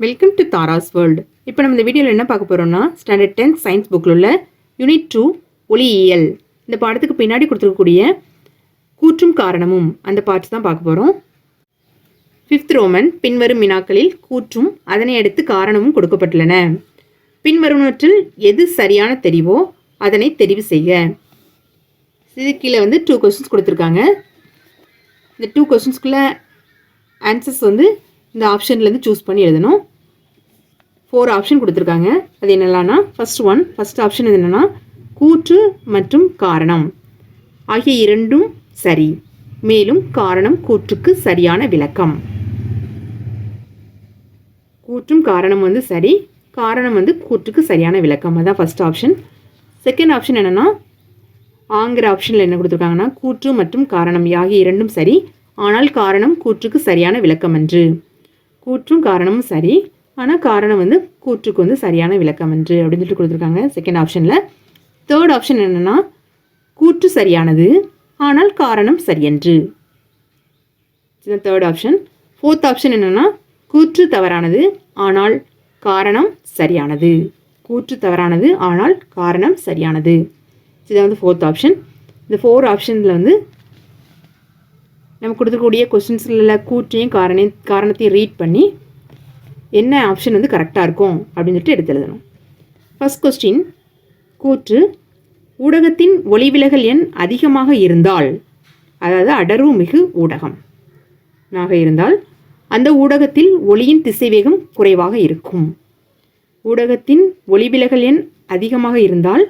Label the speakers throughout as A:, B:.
A: Welcome to Tara's world இப்போ நம்ம இந்த வீடியோவில் என்ன பார்க்க போகிறோம்னா ஸ்டாண்டர்ட் டென்த் சயின்ஸ் புக்கில் உள்ள யூனிட் டூ ஒளியியல் இந்த பாடத்துக்கு பின்னாடி கொடுத்துருக்கக்கூடிய கூற்றும் காரணமும் அந்த பார்ட்ஸ் தான் பார்க்க போகிறோம் ஃபிஃப்த் ரோமன் பின்வரும் வினாக்களில் கூற்றும் அதனை அடுத்து காரணமும் கொடுக்கப்பட்டுள்ளன. பின்வருவனவற்றில் எது சரியான தெரிவோ அதனை தெரிவு செய்க. இது கீழே வந்து டூ கொஸ்டின்ஸ் கொடுத்துருக்காங்க. இந்த டூ கொஸ்டின்ஸ்குள்ளே ஆன்சர்ஸ் வந்து இந்த ஆப்ஷன்லேருந்து சூஸ் பண்ணி எழுதணும். ஃபோர் ஆப்ஷன் கொடுத்துருக்காங்க. அது என்னெல்லாம்னா ஃபர்ஸ்ட் ஒன் ஃபஸ்ட் ஆப்ஷன் என்னென்னா கூற்று மற்றும் காரணம். ஆகிய இரண்டும் சரி. மேலும் காரணம் கூற்றுக்கு சரியான விளக்கம். கூற்றும் காரணம் வந்து சரி. காரணம் வந்து கூற்றுக்கு சரியான விளக்கம். அதான் ஃபர்ஸ்ட் ஆப்ஷன் செகண்ட் ஆப்ஷன் என்னென்னா ஆங்கிற ஆப்ஷனில் என்ன கொடுத்துருக்காங்கன்னா கூற்று மற்றும் காரணம். ஆகிய இரண்டும் சரி. ஆனால் காரணம் கூற்றுக்கு சரியான விளக்கம் அன்று கூற்றும் காரணமும் சரி. ஆனால் காரணம் வந்து கூற்றுக்கு வந்து சரியான விளக்கம் என்று அப்படின்னு சொல்லிட்டு கொடுத்துருக்காங்க. செகண்ட் ஆப்ஷனில் தேர்ட் ஆப்ஷன் என்னென்னா கூற்று சரியானது ஆனால் காரணம் சரியன்று. தேர்ட் ஆப்ஷன் ஃபோர்த் ஆப்ஷன் என்னென்னா கூற்று தவறானது ஆனால் காரணம் சரியானது. கூற்று தவறானது ஆனால் காரணம் சரியானது. இதான் வந்து ஃபோர்த் ஆப்ஷன் இந்த ஃபோர் ஆப்ஷனில் வந்து நம்ம கொடுத்துக்கூடிய கொஸ்டின்ஸில் கூற்றையும் காரண காரணத்தையும் ரீட் பண்ணி என்ன ஆப்ஷன் வந்து கரெக்டாக இருக்கும் அப்படின்னு சொல்லிட்டு எடுத்து எழுதணும். ஃபஸ்ட் கொஸ்டின் கூற்று ஊடகத்தின் ஒளிவிலகல் எண் அதிகமாக இருந்தால் அதாவது அடர்வு மிகு ஊடகம் ஆக இருந்தால் அந்த ஊடகத்தில் ஒளியின் திசைவேகம் குறைவாக இருக்கும். ஊடகத்தின் ஒளிவிலகல் எண் அதிகமாக இருந்தால்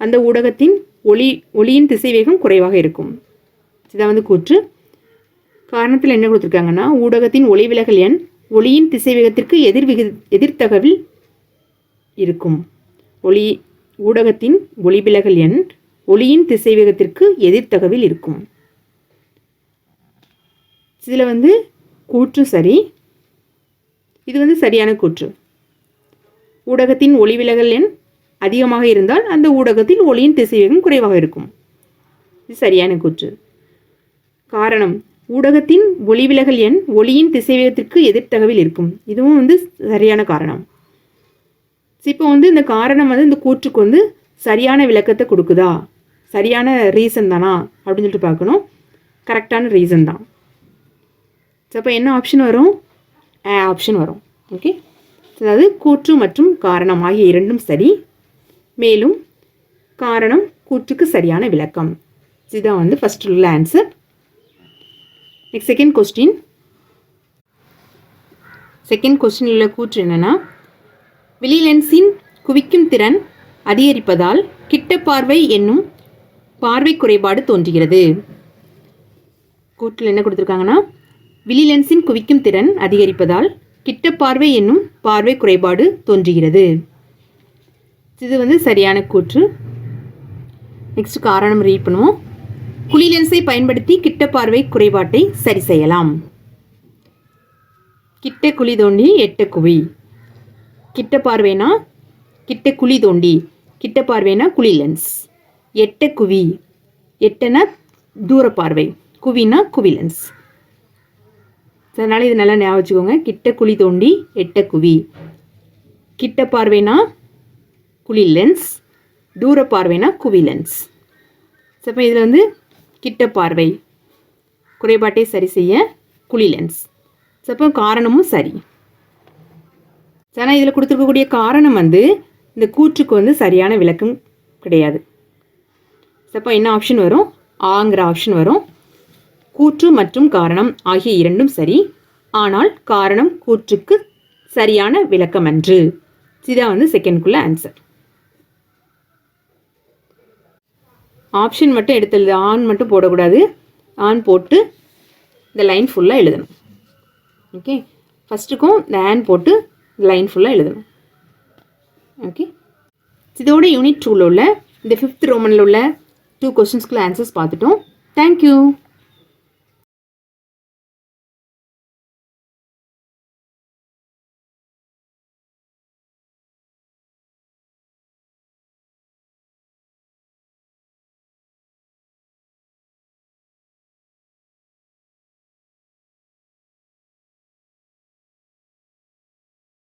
A: அந்த ஊடகத்தின் ஒளி ஒளியின் திசைவேகம் குறைவாக இருக்கும். இதான் வந்து கூற்று. காரணத்தில் என்ன கொடுத்துருக்காங்கன்னா ஊடகத்தின் ஒளிவிலகல் எண் ஒளியின் திசைவேகத்திற்கு எதிர்விகி எதிர்த்தகவில் இருக்கும். ஒளி ஊடகத்தின் ஒளிவிலகல் எண் ஒளியின் திசைவேகத்திற்கு எதிர்த்தகவில் இருக்கும். இதில் வந்து கூற்று சரி. இது வந்து சரியான கூற்று. ஊடகத்தின் ஒளிவிலகல் எண் அதிகமாக இருந்தால் அந்த ஊடகத்தில் ஒளியின் திசைவேகம் குறைவாக இருக்கும். இது சரியான கூற்று. காரணம் ஊடகத்தின் ஒளிவிலகல் எண் ஒளியின் திசைவேகத்திற்கு எதிர்த்தகவில் இருக்கும். இதுவும் வந்து சரியான காரணம். இப்போ வந்து இந்த காரணம் வந்து இந்த கூற்றுக்கு வந்து சரியான விளக்கத்தை கொடுக்குதா? சரியான ரீசன் தானா? அப்படின்னு சொல்லிட்டு பார்க்கணும். கரெக்டான ரீசன் தான். அப்போ என்ன ஆப்ஷன் வரும்? ஏ ஆப்ஷன் வரும். ஓகே அதாவது கூற்று மற்றும் காரணம் ஆகிய இரண்டும் சரி. மேலும் காரணம் கூற்றுக்கு சரியான விளக்கம். இதுதான் வந்து ஃபஸ்ட்டு உள்ள answer next second question second கொஸ்டினில் உள்ள கூற்று என்னென்னா விழிலென்ஸின் குவிக்கும் திறன் அதிகரிப்பதால் கிட்ட பார்வை என்னும் பார்வை குறைபாடு தோன்றுகிறது. கூற்றில் என்ன கொடுத்துருக்காங்கன்னா விழிலென்ஸின் குவிக்கும் திறன் அதிகரிப்பதால் கிட்ட பார்வை என்னும் பார்வை குறைபாடு தோன்றுகிறது. இது வந்து சரியான கூற்று. நெக்ஸ்ட் காரணம் ரீட் பண்ணுவோம். குழி லென்ஸை பயன்படுத்தி கிட்ட பார்வை குறைபாட்டை சரி செய்யலாம். கிட்ட குழி தோண்டி எட்ட குவி கிட்ட பார்வைனா கிட்ட குழி தோண்டி கிட்ட பார்வைனா குழி லென்ஸ். எட்ட குவி எட்டனா தூர பார்வை குவினா குவி லென்ஸ். அதனால் இது நல்லா ஞாபகம் வச்சுக்கோங்க. கிட்ட குழி தோண்டி எட்ட குவி கிட்ட பார்வைனா குழி லென்ஸ் தூர பார்வைனா குவி லென்ஸ். ஸோ இப்போ இதில் வந்து கிட்ட பார்வை. குறைபாட்டை சரி செய்ய குழி லென்ஸ் அப்போ காரணமும் சரி. ஆனால் இதில் கொடுத்துருக்கக்கூடிய காரணம் வந்து இந்த கூற்றுக்கு வந்து சரியான விளக்கம் கிடையாது. சப்போ அப்போ என்ன ஆப்ஷன் வரும்? ஆங்கிற ஆப்ஷன் வரும். கூற்று மற்றும் காரணம் ஆகிய இரண்டும் சரி. ஆனால் காரணம் கூற்றுக்கு சரியான விளக்கமன்று. இதுதான் வந்து செகண்ட்குள்ள ஆன்சர் ஆப்ஷன் மட்டும் எடுத்து எழுது ஆன் மட்டும் போடக்கூடாது. ஆன் போட்டு இந்த லைன் ஃபுல்லாக எழுதணும். ஓகே ஃபஸ்ட்டுக்கும் இந்த ஆன் போட்டு இந்த லைன் ஃபுல்லாக எழுதணும். ஓகே இதோட யூனிட் டூவில் உள்ள இந்த ஃபிஃப்த் ரோமனில் உள்ள டூ கொஸ்டின்ஸ்க்குள்ள ஆன்சர்ஸ் பார்த்துட்டோம். Thank you